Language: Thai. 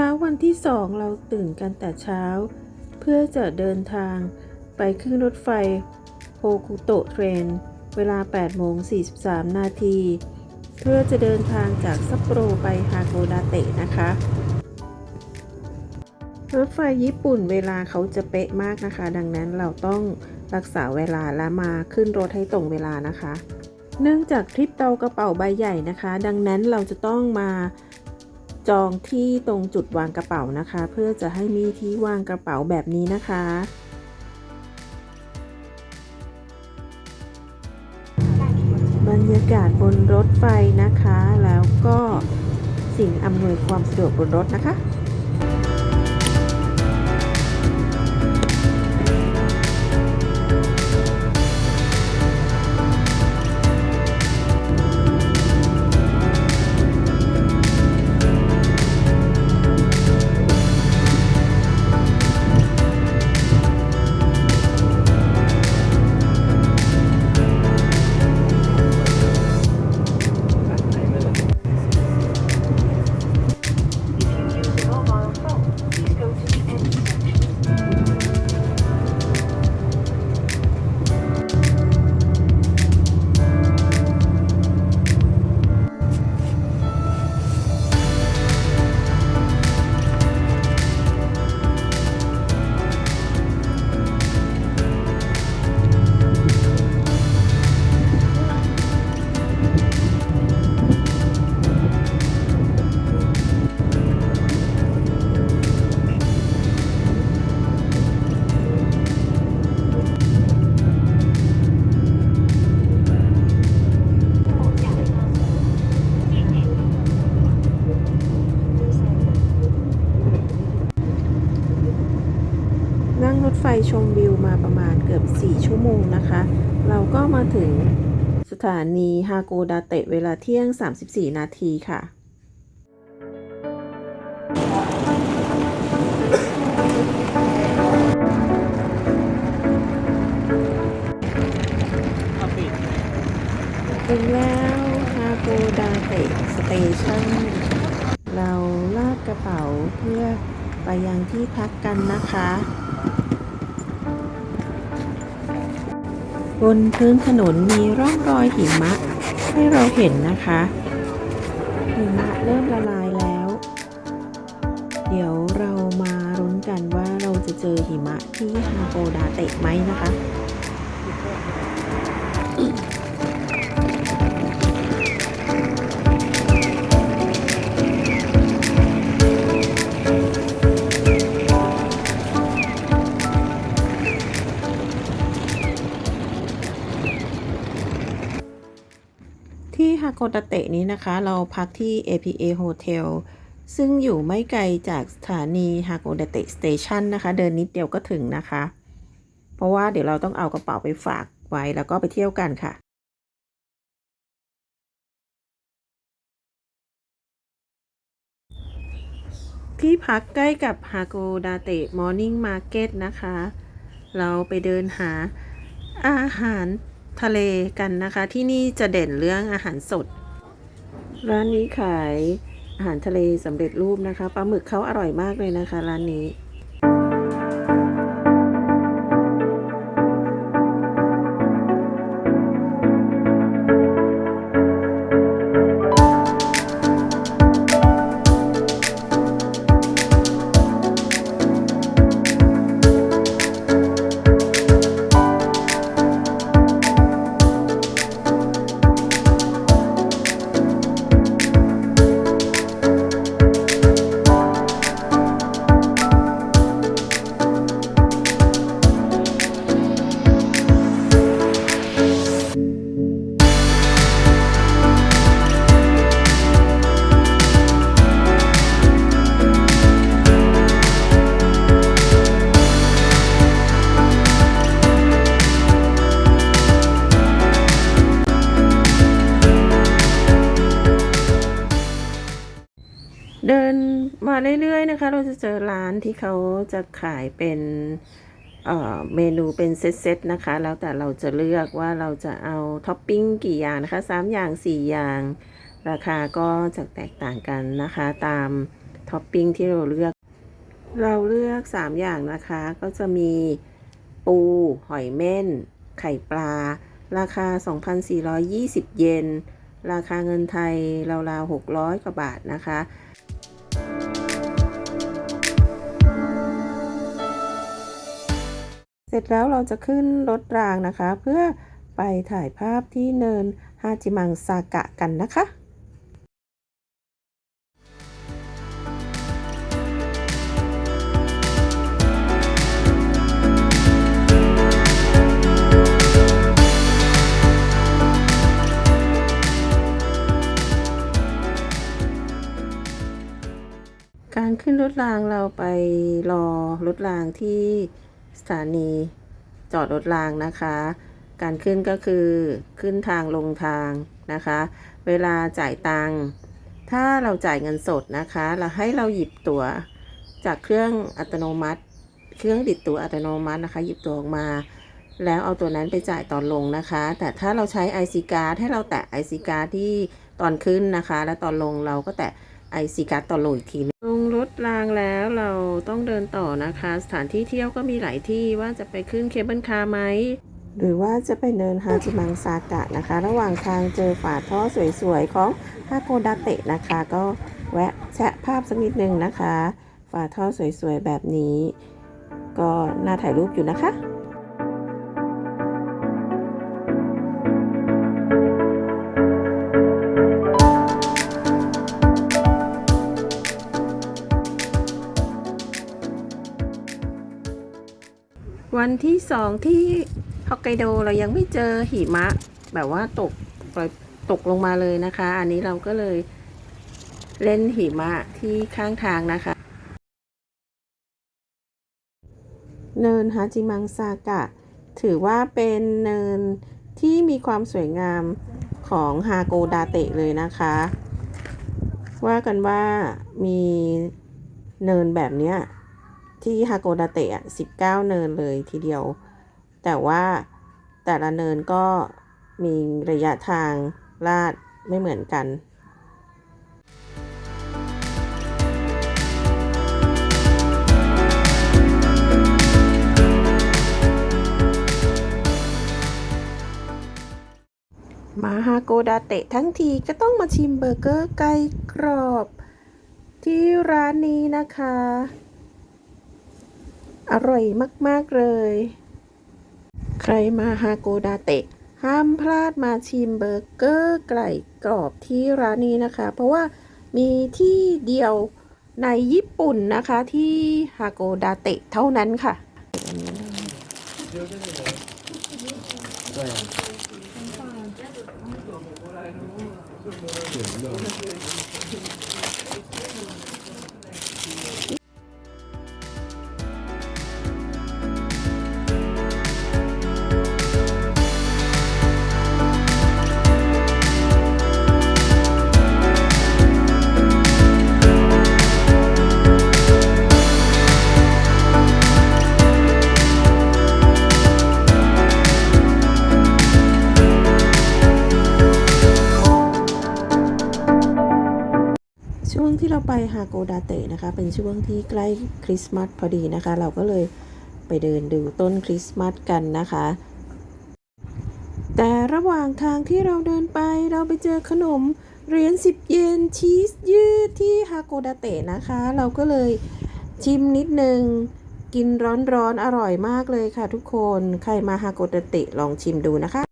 ช้าวันที่สองเราตื่นกันแต่เช้า เพื่อจะเดินทางไปขึ้นรถไฟโฮคุโตะเทรน เวลา8โมง43 นาที เพื่อจะเดินทางจากซัปโปโรไปฮาโกดาเตะนะคะ รถไฟญี่ปุ่นเวลาเขาจะเป๊ะมากนะคะ ดังนั้นเราต้องรักษาเวลาและมาขึ้นรถให้ตรงเวลานะคะ เนื่องจากทริปเตากระเป๋าใบใหญ่นะคะ ดังนั้นเราจะต้องมา จองที่ตรงจุดวางกระเป๋านะคะ เพื่อจะให้มีที่วางกระเป๋าแบบนี้นะคะ บรรยากาศบนรถไฟนะคะ แล้วก็สิ่งอำนวยความสะดวกบนรถนะคะ ชมวิวมาประมาณเกือบ 4 ชั่วโมงนะคะ เราก็มาถึงสถานีฮาโกดาเตะเวลาเที่ยง 34 นาทีค่ะถึงแล้วฮาโกดาเตะสเตชันเราลากกระเป๋าเพื่อไปยังที่พักกันนะคะ บนพื้นถนนมีร่องรอยหิมะ ให้เราเห็นนะคะหิมะเริ่มละลายแล้ว เดี๋ยวเรามารุ้นกันว่าเราจะเจอหิมะที่ฮาโกดาเตะไหมนะคะ โกดาเตะนี้นะคะ เราพักที่ APA Hotel ซึ่งอยู่ไม่ไกลจากสถานีฮาโกดาเตะสเตชันนะคะ เดินนิดเดียวก็ถึงนะคะ เพราะว่าเดี๋ยวเราต้องเอากระเป๋าไปฝากไว้แล้วก็ไปเที่ยวกันค่ะที่พักใกล้กับฮาโกดาเตะมอร์นิ่งมาร์เก็ตนะคะ เราไปเดินหาอาหาร ทะเลกันนะคะ ที่นี่จะเด่นเรื่องอาหารสด ร้านนี้ขายอาหารทะเลสำเร็จรูปนะคะปลาหมึกเขาอร่อยมากเลยนะคะ ร้านนี้ เรื่อยๆนะคะ เราจะเจอร้านที่เขาจะขายเป็นเเมนูเป็นเซตๆนะคะ แล้วแต่เราจะเลือกว่าเราจะเอาท็อปปิ้งกี่อย่างนะคะ 3 อย่าง 4 อย่าง ราคาก็จะแตกต่างกันนะคะ ตามท็อปปิ้งที่เราเลือก เราเลือก 3 อย่างนะคะ ก็จะมีปู หอยเม่น ไข่ปลา ราคา 2,420 เยน ราคาเงินไทยราวๆ600 กว่าบาทนะคะ เสร็จแล้วเราจะขึ้นรถรางนะคะ เพื่อไปถ่ายภาพที่เนินฮาจิมังซากะกันนะคะการขึ้นรถรางเราไปรอรถรางที่ ถานีจอดรถรางนะคะ การขึ้นก็คือขึ้นทางลงทางนะคะ เวลาจ่ายตังค์ถ้าเราจ่ายเงินสดนะคะ เราให้เราหยิบตั๋วจากเครื่องอัตโนมัติ เครื่องดิดตั๋วอัตโนมัตินะคะ หยิบตั๋วออกมา แล้วเอาตัวนั้นไปจ่ายตอนลงนะคะ แต่ถ้าเราใช้ IC card ให้เราแตะ IC card ที่ตอนขึ้นนะคะ และตอนลงเราก็แตะ IC card ตอนลงอีกทีนึงลงรถรางแล้ว ต้องเดินต่อนะคะ สถานที่เที่ยวก็มีหลายที่ว่าจะไปขึ้นเคเบิลคาร์ไหมหรือว่าจะไปเดินฮาจิมังซากะนะคะ ระหว่างทางเจอฝาท่อสวยๆ ของฮาโกดาเตะนะคะ ก็แวะแชะภาพสักนิดนึงนะคะ ฝาท่อสวยๆ แบบนี้ ก็น่าถ่ายรูปอยู่นะคะ วันที่สองที่ฮอกไกโดเรายังไม่เจอหิมะ แบบว่าตกปล่อยตกลงมาเลยนะคะ อันนี้เราก็เลยเล่นหิมะที่ข้างทางนะคะ เนินฮาจิมังซากะ ถือว่าเป็นเนินที่มีความสวยงามของฮาโกดาเตะเลยนะคะ ว่ากันว่ามีเนินแบบเนี้ย ที่ฮาโกดาเตะ19เนินเลยทีเดียว แต่ว่าแต่ละเนินก็มีระยะทางลาดไม่เหมือนกันมาฮาโกดาเตะทั้งทีก็ต้องมาชิมเบอร์เกอร์ไก่กรอบ ที่ร้านนี้นะคะ อร่อยมาก ๆ เลย ใครมาฮาโกดาเตะ ห้ามพลาดมาชิมเบอร์เกอร์ไก่กรอบที่ร้านนี้นะคะ เพราะว่ามีที่เดียวในญี่ปุ่นนะคะที่ฮาโกดาเตะเท่านั้นค่ะช่วง ที่เราไปฮาโกดาเตะนะคะ เป็นช่วงที่ใกล้คริสต์มาสพอดีนะคะ เราก็เลยไปเดินดูต้นคริสต์มาสกันนะคะ แต่ระหว่างทางที่เราเดินไปเราไปเจอขนมเหรียญ10เยนชีสยืดที่ฮาโกดาเตะนะคะ เราก็เลยชิมนิดนึง กินร้อนๆอร่อยมากเลยค่ะทุกคน ใครมาฮาโกดาเตะลองชิมดูนะคะ